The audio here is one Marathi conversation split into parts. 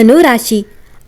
धनु राशी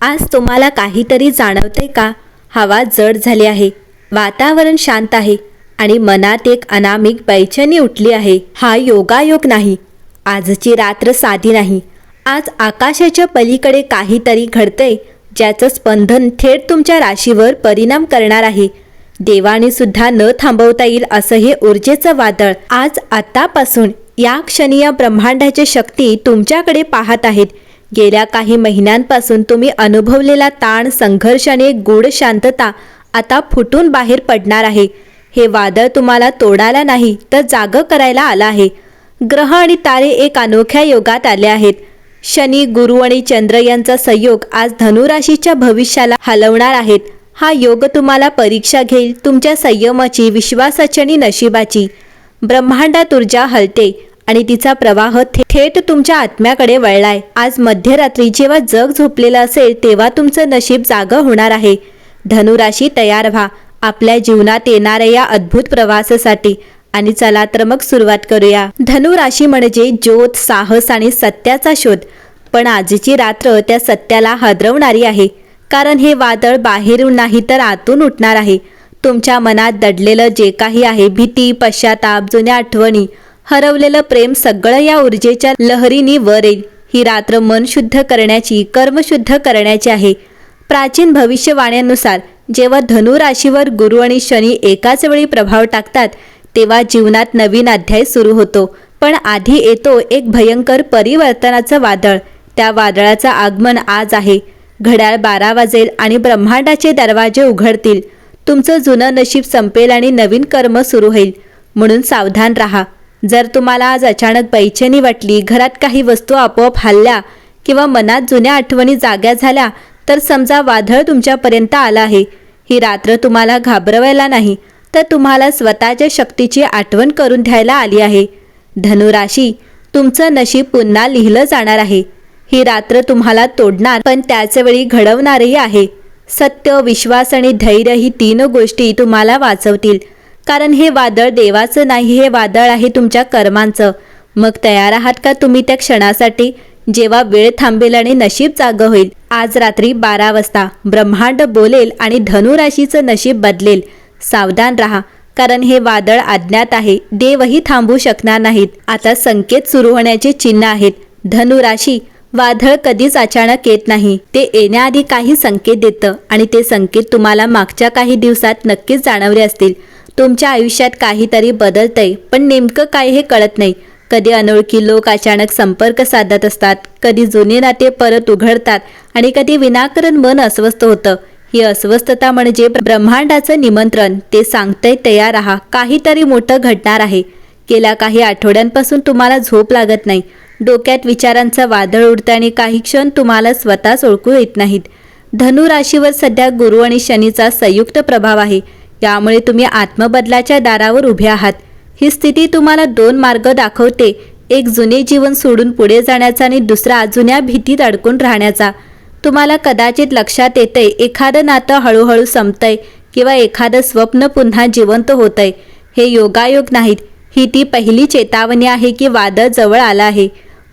आज तुम्हाला काहीतरी जाणवते का? हवा जड झाली आहे. वातावरण शांत आहे आणि मनात एक अनामिक बैचनी उठली आहे. हा योगायोग नाही. आजची रात्र साधी नाही. आज आकाशाच्या पलीकडे काहीतरी घडतंय ज्याचं स्पंदन थेट तुमच्या राशीवर परिणाम करणार आहे. देवाने सुद्धा न थांबवता येईल असं हे ऊर्जेचं वादळ. आज आतापासून या क्षणी या ब्रह्मांडाच्या शक्ती तुमच्याकडे पाहत आहेत. गेल्या काही महिन्यांपासून तुम्ही अनुभवलेला ताण संघर्ष आणि गूढ शांतता आता फुटून बाहेर पडणार आहे. हे वादळ तुम्हाला तोडायला नाही तर जागं करायला आलं आहे. ग्रह आणि तारे एक अनोख्या योगात आले आहेत. शनी गुरु आणि चंद्र यांचा संयोग आज धनुराशीच्या भविष्याला हलवणार आहेत. हा योग तुम्हाला परीक्षा घेईल तुमच्या संयमाची विश्वासाची आणि नशिबाची. ब्रह्मांडात ऊर्जा हलते. आणि तिचा प्रवाह थे- थेट तुमच्या आत्म्याकडे वळलाय. आज मध्यरात्री जेव्हा जग झोपलेलं असेल तेव्हा तुमचं नशीब जागं होणार आहे. धनुराशी तयार व्हा. आपल्या जीवनात येणाऱ्या या अद्भुत प्रवासासाठी. आणि चला तर मग सुरुवात करूया. धनुराशी म्हणजे ज्योत साहस आणि सत्याचा शोध. पण आजची रात्र त्या सत्याला हादरवणारी आहे. कारण हे वादळ बाहेरून नाही तर आतून उठणार आहे. तुमच्या मनात दडलेलं जे काही आहे भीती पश्चाताप जुन्या आठवणी हरवलेलं प्रेम सगळं या ऊर्जेच्या लहरीनी वर येईल. ही रात्र मन शुद्ध करण्याची कर्म शुद्ध करण्याची आहे. प्राचीन भविष्यवाण्यांनुसार जेव्हा धनु राशीवर गुरु आणि शनी एकाच वेळी प्रभाव टाकतात तेव्हा जीवनात नवीन अध्याय सुरू होतो. पण आधी येतो एक भयंकर परिवर्तनाचं वादळ. त्या वादळाचं आगमन आज आहे. घड्याळ बारा वाजेल आणि ब्रह्मांडाचे दरवाजे उघडतील. तुमचं जुनं नशीब संपेल आणि नवीन कर्म सुरू होईल. म्हणून सावधान राहा. जर तुम्हाला आज अचानक बैचेनी वाटली घरात काही वस्तू आपोआप हल्ल्या किंवा मनात जुन्या आठवणी जाग्या झाल्या तर समजा वादळ तुमच्यापर्यंत आलं आहे. ही रात्र तुम्हाला घाबरवायला नाही तर तुम्हाला स्वतःच्या शक्तीची आठवण करून द्यायला आली आहे. धनुराशी तुमचं नशीब पुन्हा लिहिलं जाणार आहे. ही रात्र तुम्हाला तोडणार पण त्याचवेळी घडवणारही आहे. सत्य विश्वास आणि धैर्य ही तीन गोष्टी तुम्हाला वाचवतील. कारण हे वादळ देवाचं नाही हे वादळ आहे तुमच्या कर्मांचं. मग तयार आहात का तुम्ही त्या क्षणासाठी? जेव्हा वेळ थांबेल आणि नशीब जागं होईल. आज रात्री बारा वाजता. ब्रह्मांड बोलेल आणि धनुराशीचं नशीब बदलेल. सावधान राहा कारण हे वादळ अज्ञात आहे. देवही थांबू शकणार नाहीत. आता संकेत सुरू होण्याचे चिन्ह आहेत. धनुराशी वादळ कधीच अचानक येत नाही. ते येण्याआधी काही संकेत देतं आणि ते संकेत तुम्हाला मागच्या काही दिवसात नक्कीच जाणवले असतील. तुमच्या आयुष्यात काहीतरी बदलतंय पण नेमकं काय हे कळत नाही. कधी अनोळखी लोक अचानक संपर्क साधत असतात कधी जुने नाते परत उघडतात आणि कधी विनाकारण मन अस्वस्थ होतं. ही अस्वस्थता म्हणजे ब्रह्मांडाचं निमंत्रण ते सांगतंय तयार राहा काहीतरी मोठं घडणार आहे. गेल्या काही आठवड्यांपासून तुम्हाला झोप लागत नाही. डोक्यात विचारांचं वादळ उडतं आणि काही क्षण तुम्हाला स्वतःच ओळखू येत नाहीत. धनु राशीवर सध्या गुरु आणि शनीचा संयुक्त प्रभाव आहे. यामुळे तुम्ही आत्मबदलाच्या दारावर उभे आहात. ही स्थिती तुम्हाला दोन मार्ग दाखवते. एक जुने जीवन सोडून पुढे जाण्याचा आणि दुसरा जुन्या भीतीत अडकून राहण्याचा. तुम्हाला कदाचित लक्षात येतंय एखादं नातं हळूहळू संपतंय किंवा एखादं स्वप्न पुन्हा जिवंत होतंय. हे योगायोग नाहीत. ही ती पहिली चेतावणी आहे की वादळ जवळ आलं आहे.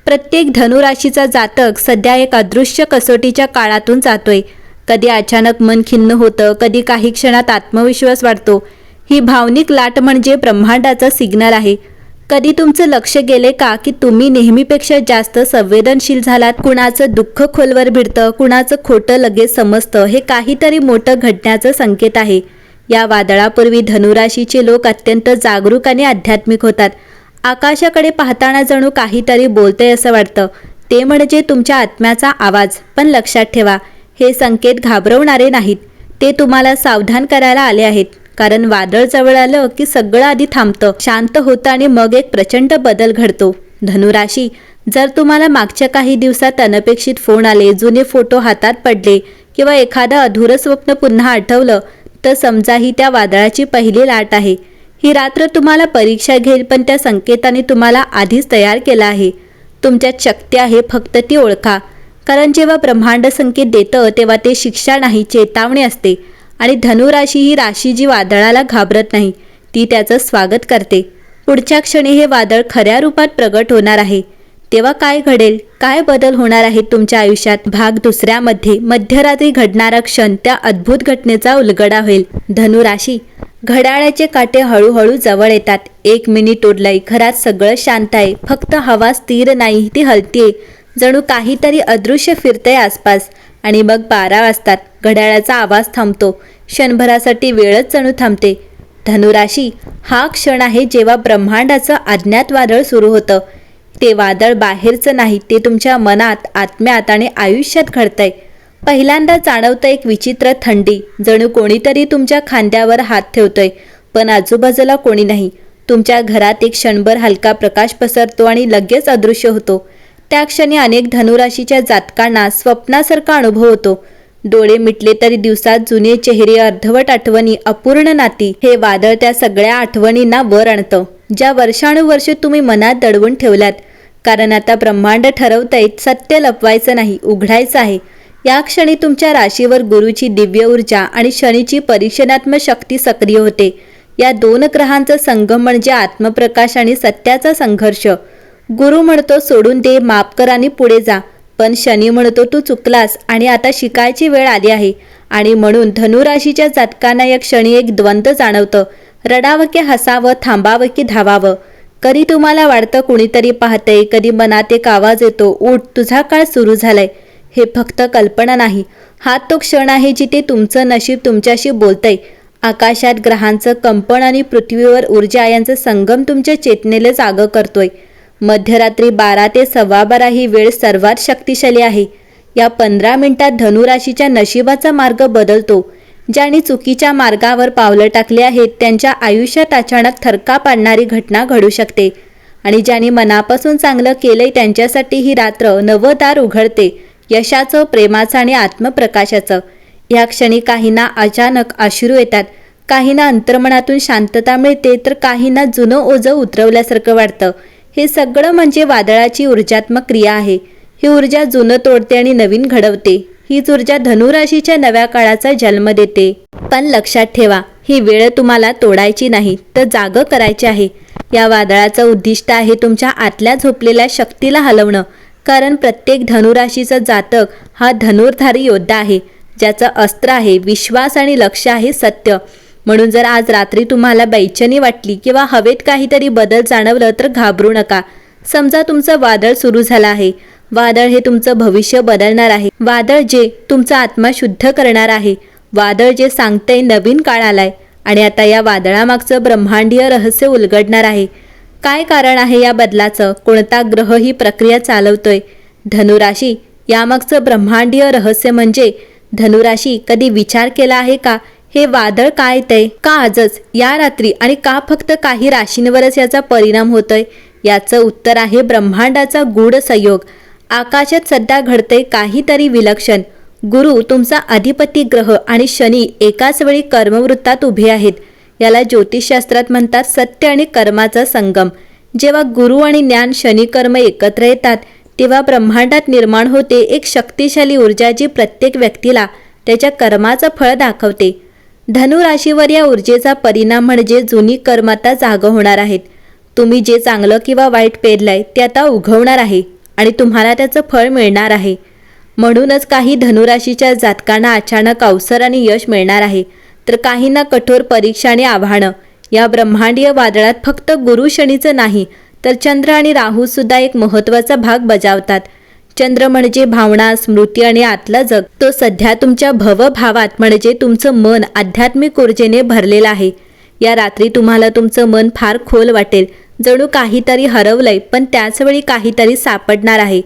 प्रत्येक धनुराशीचा जातक सध्या एक अदृश्य कसोटीच्या काळातून जातोय. कधी अचानक मन खिन्न होतं कधी काही क्षणात आत्मविश्वास वाढतो. ही भावनिक लाट म्हणजे ब्रह्मांडाचा सिग्नल आहे. कधी तुमचं लक्ष गेले का की तुम्ही नेहमीपेक्षा जास्त संवेदनशील झालात? कुणाचं दुःख खोलवर भिडतं कुणाचं खोटं लगेच समजतं हे काहीतरी मोठं घडण्याचं संकेत आहे. या वादळापूर्वी धनुराशीचे लोक अत्यंत जागरूक आणि आध्यात्मिक होतात. आकाशाकडे पाहताना जणू काहीतरी बोलतंय असं वाटतं. ते म्हणजे तुमच्या आत्म्याचा आवाज. पण लक्षात ठेवा हे संकेत घाबरवणारे नाहीत. ते तुम्हाला सावधान करायला आले आहेत. कारण वादळ जवळ आलं की सगळं आधी थांबतं. शांत होतं आणि मग एक प्रचंड बदल घडतो. धनुराशी जर तुम्हाला मागच्या काही दिवसात अनपेक्षित फोन आले जुने फोटो हातात पडले किंवा एखादं अधुरं स्वप्न पुन्हा आठवलं तर समजा ही त्या वादळाची पहिली लाट आहे. ही रात्र तुम्हाला परीक्षा घेईल पण त्या संकेताने तुम्हाला आधीच तयार केला आहे. तुमच्यात शक्ती आहे फक्त ती ओळखा. कारण जेव्हा ब्रह्मांड संकेत देतं तेव्हा ते शिक्षा नाही चेतावणी असते. आणि धनुराशी ही राशी जी वादळाला घाबरत नाही ती त्याचं स्वागत करते. पुढच्या क्षणी हे वादळ खऱ्या रूपात प्रगट होणार आहे. तेव्हा काय घडेल? काय बदल होणार आहेत तुमच्या आयुष्यात? भाग दुसऱ्यामध्ये मध्यरात्री घडणारा क्षण त्या अद्भुत घटनेचा उलगडा होईल. धनुराशी घड्याळाचे काटे हळूहळू जवळ येतात. एक मिनिट उरलंय घरात सगळं शांत आहे. फक्त हवा स्थिर नाही ती हलतीये. जणू काहीतरी अदृश्य फिरतंय आसपास. आणि मग बारा वाजतात. घड्याळाचा आवाज थांबतो. क्षणभरासाठी वेळच जणू थांबते. धनुराशी हा क्षण आहे जेव्हा ब्रह्मांडाचं अज्ञात वादळ सुरू होतं. ते वादळ बाहेरचं नाही ते तुमच्या मनात आत्म्यात आणि आयुष्यात घडतंय. पहिल्यांदा जाणवतं एक विचित्र थंडी. जणू कोणीतरी तुमच्या खांद्यावर हात ठेवतोय. पण आजूबाजूला कोणी नाही. तुमच्या घरात एक क्षणभर हलका प्रकाश पसरतो आणि लगेच अदृश्य होतो. त्या क्षणी अनेक धनुराशीच्या जातकांना स्वप्नासारखा अनुभव होतो. डोळे मिटले तरी दिवसात जुने चेहरे अर्धवट आठवणी अपूर्ण नाती हे वादळ त्या सगळ्या आठवणींना वर आणतं. ज्या वर्षानुवर्ष तुम्ही मनात दडवून ठेवल्यात कारण आता ब्रह्मांड ठरवतंय सत्य लपवायचं नाही उघडायचं आहे. या क्षणी तुमच्या राशीवर गुरुची दिव्य ऊर्जा आणि शनीची परीक्षणात्मक शक्ती सक्रिय होते. या दोन ग्रहांचा संगम म्हणजे आत्मप्रकाश आणि सत्याचा संघर्ष गुरु म्हणतो सोडून दे माफ कर आणि पुढे जा. पण शनी म्हणतो तू चुकलास आणि आता शिकायची वेळ आली आहे. आणि म्हणून धनुराशीच्या जातकांना या क्षणी एक द्वंद्व जाणवतं. रडावं की हसावं थांबावं की धावावं. कधी तुम्हाला वाटतं कुणीतरी पाहतंय कधी मनात एक आवाज येतो उठ तुझा काळ सुरू झालाय. हे फक्त कल्पना नाही. हा तो क्षण आहे जिथे तुमचं नशीब तुमच्याशी बोलतंय. आकाशात ग्रहांचं कंपन आणि पृथ्वीवर ऊर्जा यांचा संगम तुमच्या चेतनेला जागं करतोय. मध्यरात्री बारा ते सव्वा बारा ही वेळ सर्वात शक्तिशाली आहे. या पंधरा मिनिटात धनुराशीच्या नशिबाचा मार्ग बदलतो. ज्यांनी चुकीच्या मार्गावर पावलं टाकली आहेत त्यांच्या आयुष्यात अचानक थरका पाडणारी घटना घडू शकते आणि ज्यांनी मनापासून चांगलं केलंय त्यांच्यासाठी ही रात्र नवं दार उघडते यशाचं प्रेमाचं आणि आत्मप्रकाशाचं. या क्षणी काहींना अचानक अश्रू येतात काहींना अंतर्मनातून शांतता मिळते तर काहींना जुनं ओझं उतरवल्यासारखं वाटतं. हे सगळं म्हणजे वादळाची ऊर्जात्मक क्रिया आहे. ही ऊर्जा जुनं तोडते आणि नवीन घडवते. हीच ऊर्जा धनुराशीच्या नव्या काळाचा जन्म देते. पण लक्षात ठेवा ही वेळ तुम्हाला तोडायची नाही तर जागं करायची आहे. या वादळाचं उद्दिष्ट आहे तुमच्या आतल्या झोपलेल्या शक्तीला हलवणं. कारण प्रत्येक धनुराशीचा जातक हा धनुर्धारी योद्धा आहे. ज्याचं अस्त्र आहे विश्वास आणि लक्ष आहे सत्य. म्हणून जर आज रात्री तुम्हाला बैचनी वाटली किंवा हवेत काहीतरी बदल जाणवलं तर घाबरू नका. समजा तुमचं वादळ सुरू झालं आहे. वादळ हे तुमचं भविष्य बदलणार आहे. वादळ जे तुमचा आत्मा शुद्ध करणार आहे. वादळ जे सांगतंय नवीन काळ आलाय आणि आता या वादळामागचं ब्रह्मांडीय रहस्य उलगडणार आहे. काय कारण आहे या बदलाचं? कोणता ग्रह ही प्रक्रिया चालवतोय? धनुराशी यामागचं ब्रह्मांडीय रहस्य म्हणजे धनुराशी कधी विचार केला आहे का? हे वादळ काय ते? का आजच? या रात्री आणि का फक्त काही राशींवरच याचा परिणाम होतोय? याचं उत्तर आहे ब्रह्मांडाचा गूढ संयोग. आकाशात सध्या घडते काहीतरी विलक्षण. गुरु तुमचा अधिपती ग्रह आणि शनी एकाच वेळी कर्मवृत्तात उभे आहेत. याला ज्योतिषशास्त्रात म्हणतात सत्य आणि कर्माचा संगम. जेव्हा गुरु आणि ज्ञान शनी कर्म एकत्र येतात तेव्हा ब्रह्मांडात निर्माण होते एक शक्तिशाली ऊर्जा जी प्रत्येक व्यक्तीला त्याच्या कर्माचं फळ दाखवते. धनु राशीवर या ऊर्जेचा परिणाम म्हणजे जुनी कर्माता जाग जागं होणार आहेत. तुम्ही जे चांगलं किंवा वाईट पेरलंय ते आता उगवणार आहे आणि तुम्हाला त्याचं फळ मिळणार आहे. म्हणूनच काही धनुराशीच्या जातकांना अचानक अवसर आणि यश मिळणार आहे. तर काहींना कठोर परीक्षा आणि आव्हानं. या ब्रह्मांडीय वादळात फक्त गुरु शनीचं नाही तर चंद्र आणि राहू सुद्धा एक महत्त्वाचा भाग बजावतात. चंद्र म्हणजे भावना स्मृती आणि आतला जग. तो सध्या तुमच्या भवभावात म्हणजे तुमचं मन आध्यात्मिक ऊर्जेने भरलेलं आहे. या रात्री तुम्हाला तुमचं मन फार खोल वाटेल. जणू काहीतरी हरवलंय पण त्याचवेळी काहीतरी सापडणार आहे.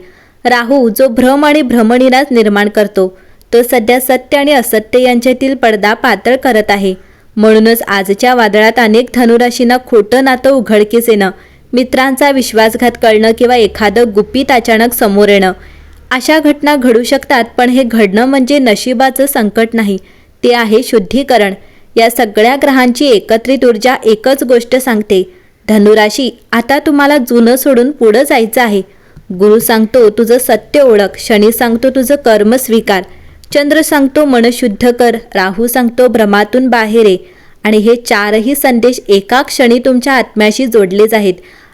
राहू जो भ्रम आणि भ्रमणीलाच निर्माण करतो तो सध्या सत्य आणि असत्य यांच्यातील पडदा पातळ करत आहे. म्हणूनच आजच्या वादळात अनेक धनुराशींना खोटं नातं उघडकीस येणं मित्रांचा विश्वासघात कळणं किंवा एखादं गुपित अचानक समोर येणं. अशा घटना घडू शकतात पण हे घडणं म्हणजे नशिबाचं संकट नाही. ते आहे शुद्धीकरण. या सगळ्या ग्रहांची एकत्रित ऊर्जा एकच गोष्ट सांगते. धनुराशी आता तुम्हाला जुनं सोडून पुढं जायचं आहे. गुरु सांगतो तुझं सत्य ओळख. शनी सांगतो तुझं कर्म स्वीकार. चंद्र सांगतो मन शुद्ध कर. राहू सांगतो भ्रमातून बाहेर ये. आणि हे चारही संदेश एका क्षणी तुमच्या आत्म्याशी जोडलेच आहेत.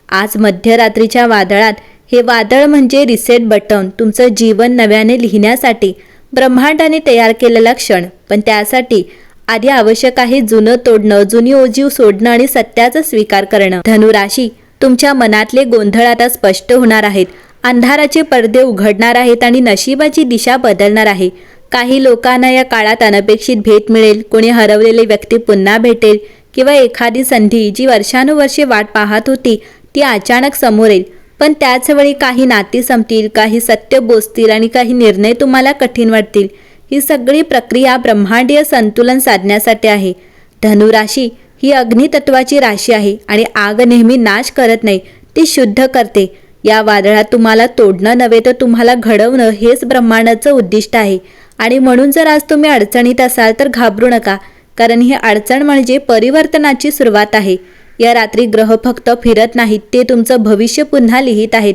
आज मध्यरात्रीच्या वादळात हे वादळ म्हणजे रिसेट बटन तुमचं जीवन नव्याने लिहिण्यासाठी ब्रह्मांडाने तयार केलेला क्षण. पण त्यासाठी आधी आवश्यक आहे जुनं तोडणं जुनी ओजीव सोडणं आणि सत्याचा स्वीकार करणं. धनुराशी तुमच्या मनातले गोंधळ आता स्पष्ट होणार आहेत. अंधाराचे पडदे उघडणार आहेत आणि नशिबाची दिशा बदलणार आहे. काही लोकांना या काळात अनपेक्षित भेट मिळेल कोणी हरवलेली व्यक्ती पुन्हा भेटेल किंवा एखादी संधी जी वर्षानुवर्षे वाट पाहत होती ती अचानक समोर येईल. पण त्याच वेळी काही नाती संपतील काही सत्य बोचतील आणि काही निर्णय तुम्हाला कठीण वाटतील. ही सगळी प्रक्रिया ब्रह्मांडीय संतुलन साधण्यासाठी आहे. धनुराशी ही अग्नितत्वाची राशी आहे आणि आग नेहमी नाश करत नाही ती शुद्ध करते. या वादळात तुम्हाला तोडणं नव्हे तर तुम्हाला घडवणं हेच ब्रह्मांडाचं उद्दिष्ट आहे. आणि म्हणून जर आज तुम्ही अडचणीत असाल तर घाबरू नका कारण ही अडचण म्हणजे परिवर्तनाची सुरुवात आहे. या रात्री ग्रह फक्त फिरत नाहीत ते तुमचं भविष्य पुन्हा लिहित आहेत.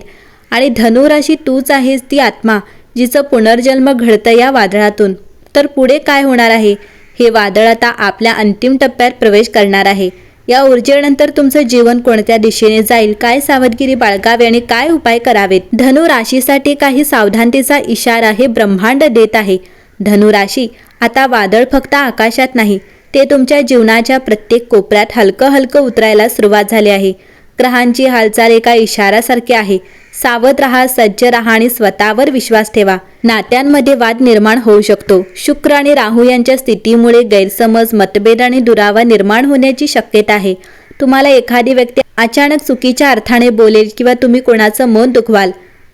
आणि धनुराशी तूच आहेस ती आत्मा जिचं पुनर्जन्म घडतं या वादळातून. तर पुढे काय होणार आहे? हे वादळ आता आपल्या अंतिम टप्प्यात प्रवेश करणार आहे. या ऊर्जेनंतर तुमचं जीवन कोणत्या दिशेने जाईल? काय सावधगिरी बाळगावी आणि काय उपाय करावेत? धनु राशीसाठी काही सावधानतेचा इशारा हे ब्रह्मांड देत आहे. धनुराशी आता वादळ फक्त आकाशात नाही ते तुमच्या जीवनाच्या प्रत्येक कोपऱ्यात हलकं हलकं उतरायला सुरुवात झाली आहे. ग्रहांची हालचाल एका इशारासारखी आहे. सावध राहा सज्ज राहा आणि स्वतःवर विश्वास ठेवा. नात्यांमध्ये वाद निर्माण होऊ शकतो. शुक्र आणि राहू यांच्या स्थितीमुळे गैरसमज मतभेद आणि दुरावा निर्माण होण्याची शक्यता आहे. तुम्हाला एखादी व्यक्ती अचानक चुकीच्या अर्थाने बोलेल किंवा तुम्ही कोणाचं मन दुखवाल.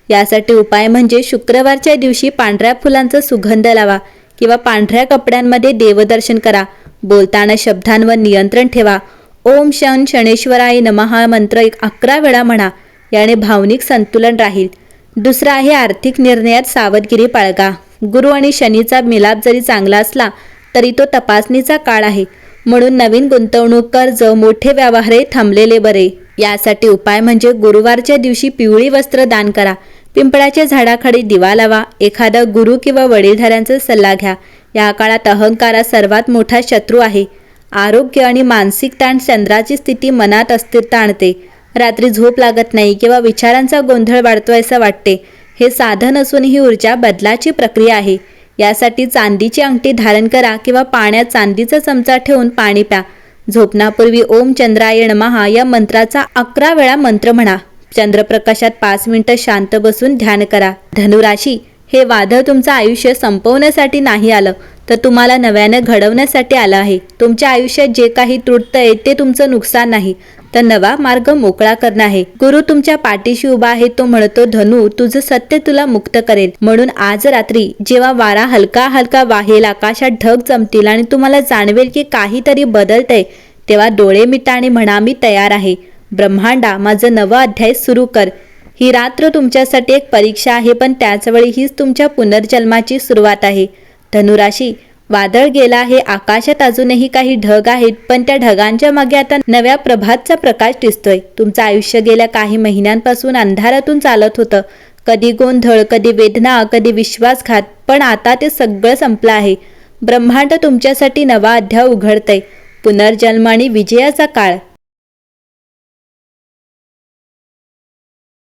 यासाठी उपाय म्हणजे शुक्रवारच्या दिवशी पांढऱ्या फुलांचा सुगंध लावा किंवा पांढऱ्या कपड्यांमध्ये देवदर्शन करा. बोलताना शब्दांवर नियंत्रण ठेवा. ओम शन शनेश्वराय नमहा मंत्र एक अकरा वेळा म्हणा याने भावनिक संतुलन राहील. दुसरा आहे आर्थिक निर्णयात सावधगिरी बाळगा. गुरु आणि शनीचा मिलाप जरी चांगला असला तरी तो तपासणीचा काळ आहे. म्हणून नवीन गुंतवणूक कर्ज मोठे व्यवहारही थांबलेले बरे. यासाठी उपाय म्हणजे गुरुवारच्या दिवशी पिवळी वस्त्र दान करा. पिंपळाच्या झाडाखाली दिवा लावा. एखादा गुरु किंवा वडीलधाऱ्यांचा सल्ला घ्या. या काळात अहंकार हा सर्वात मोठा शत्रू आहे. आरोग्य आणि मानसिक ताण चंद्राची स्थिती मनात अस्थिरता आणते रात्री झोप लागत नाही किंवा विचारांचा गोंधळ वाढतोय असं वाटते. हे साधन असून ही ऊर्जा बदलाची प्रक्रिया आहे. यासाठी चांदीची अंगठी धारण करा किंवा पाण्यात चांदीचा चमचा ठेवून पाणी प्या. झोपण्यापूर्वी ओम चंद्रायण महा या मंत्राचा अकरा वेळा मंत्र म्हणा. चंद्रप्रकाशात पाच मिनिटं शांत बसून ध्यान करा. धनुराशी हे वादळ तुमचं आयुष्य संपवण्यासाठी नाही आलं तर तुम्हाला नव्यानं घडवण्यासाठी आलं आहे. तुमच्या आयुष्यात जे काही तुटतंय ते तुमचं नुकसान नाही. तर नवा मार्ग मोकळा करणं आहे. गुरु तुमच्या पाठीशी उभा आहे तो म्हणतो धनु तुझं सत्य तुला मुक्त करेल. म्हणून आज रात्री जेव्हा वारा हलका हलका वाहेल आकाशात ढग जमतील आणि तुम्हाला जाणवेल की काहीतरी बदलतंय तेव्हा डोळे मिटा आणि म्हणा मी तयार आहे. ब्रह्मांडा माझं नवं अध्याय सुरू कर. ही रात्र तुमच्यासाठी एक परीक्षा आहे पण त्याचवेळी हीच तुमच्या पुनर्जन्माची सुरुवात आहे. धनुराशी वादळ गेला आहे आकाशात अजूनही काही ढग आहेत पण त्या ढगांच्या मागे आता नव्या प्रभातचा प्रकाश दिसतोय. तुमचं आयुष्य गेल्या काही महिन्यांपासून अंधारातून चालत होतं. कधी गोंधळ कधी वेदना कधी विश्वासघात पण आता ते सगळं संपलं आहे. ब्रह्मांड तुमच्यासाठी नवा अध्याय उघडतंय. पुनर्जन्म आणि विजयाचा काळ.